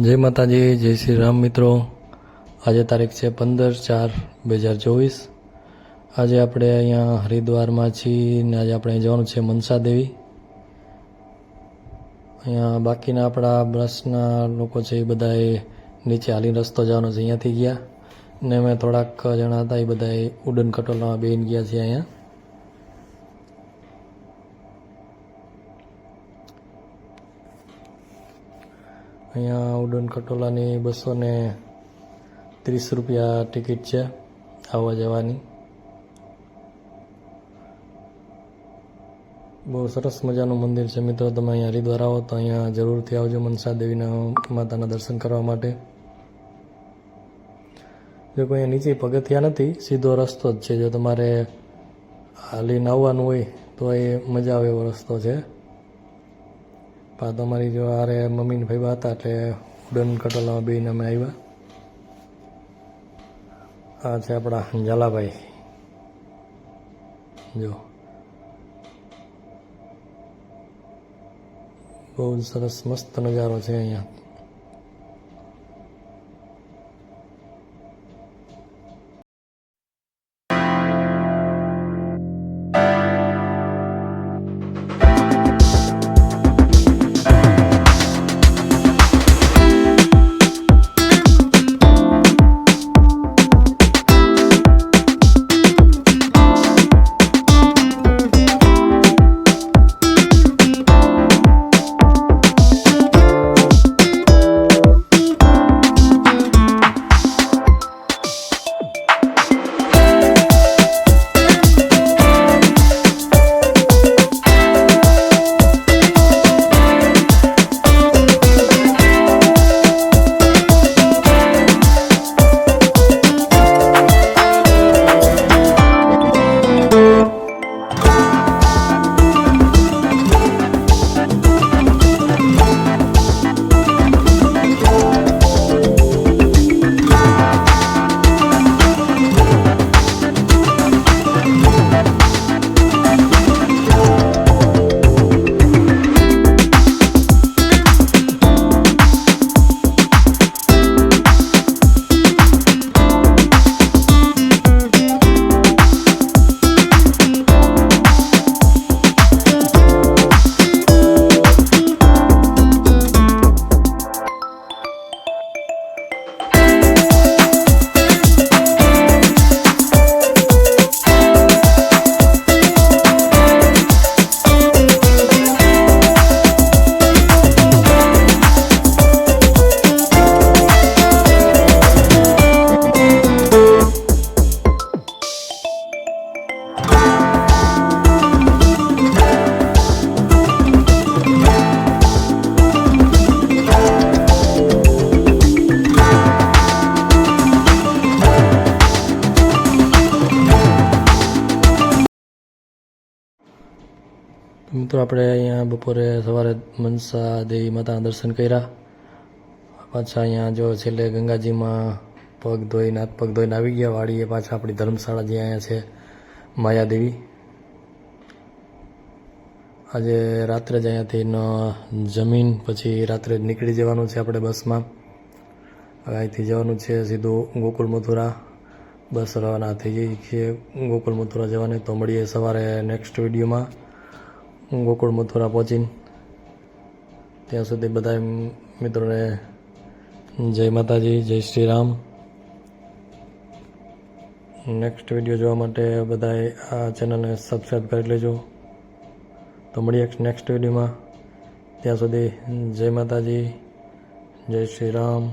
જય માતાજી, જય શ્રી રામ મિત્રો. આજે તારીખ છે પંદર ચાર બે હજાર ચોવીસ. આજે આપણે અહીંયા હરિદ્વારમાં છીએ ને આજે આપણે જવાનું છે મનસા દેવી. અહીંયા બાકીના આપણા બ્રશના લોકો છે એ બધાએ નીચે હાલી રસ્તો જવાનો છે, અહીંયાથી ગયા. ને અમે થોડાક જણા હતા એ બધાએ ઉડન કટોલમાં બેન ગયા છીએ અહીંયા. અહીંયા ઉડન કટોલાની બસો ને ત્રીસ રૂપિયા ટિકિટ છે આવવા જવાની. બહુ સરસ મજાનું મંદિર છે મિત્રો, તમે અહીંયા હરિદ્વાર આવો તો અહીંયા જરૂરથી આવજો મનસા દેવીના માતાના દર્શન કરવા માટે. જો કોઈ નીચે પગથિયા નથી, સીધો રસ્તો જ છે. જો તમારે હાલીને આવવાનું હોય તો એ મજા આવે એવો રસ્તો છે. પા તમારી જો આરે મમ્મીને ભાઈ હતા એટલે ઉડન કટોલામાં બેન અમે આવ્યા આ છે આપણા ઝાલાભાઈ. જો. બહુ સરસ મસ્ત નજારો છે અહીંયા. મિત્રો, આપણે અહીંયા બપોરે સવારે મનસા દેવી માતાના દર્શન કર્યા. પાછા અહીંયા જો છેલ્લે ગંગાજીમાં પગ ધોઈને હાથ પગ ધોઈને આવી ગયા વાળીએ પાછા આપણી ધર્મશાળા જે અહીંયા છે માયાદેવી આજે રાત્રે જ અહીંયાથી જમીન, પછી રાત્રે જ નીકળી જવાનું છે આપણે બસમાં. હવે અહીંથી જવાનું છે સીધું ગોકુળ મથુરા. બસ રવાના થઈ જઈએ છે ગોકુળ મથુરા જવાની, તો મળીએ સવારે નેક્સ્ટ વિડીયોમાં ગોકુળ મથુરા પહોંચીને ત્યાં સુધી બધા મિત્રોને જય માતાજી, જય શ્રી રામ નેક્સ્ટ વીડિયો જોવા માટે બધાએ આ ચેનલને સબસ્ક્રાઈબ કરી લેજો. તો મળીએ નેક્સ્ટ વિડીયોમાં ત્યાં સુધી જય માતાજી, જય શ્રી રામ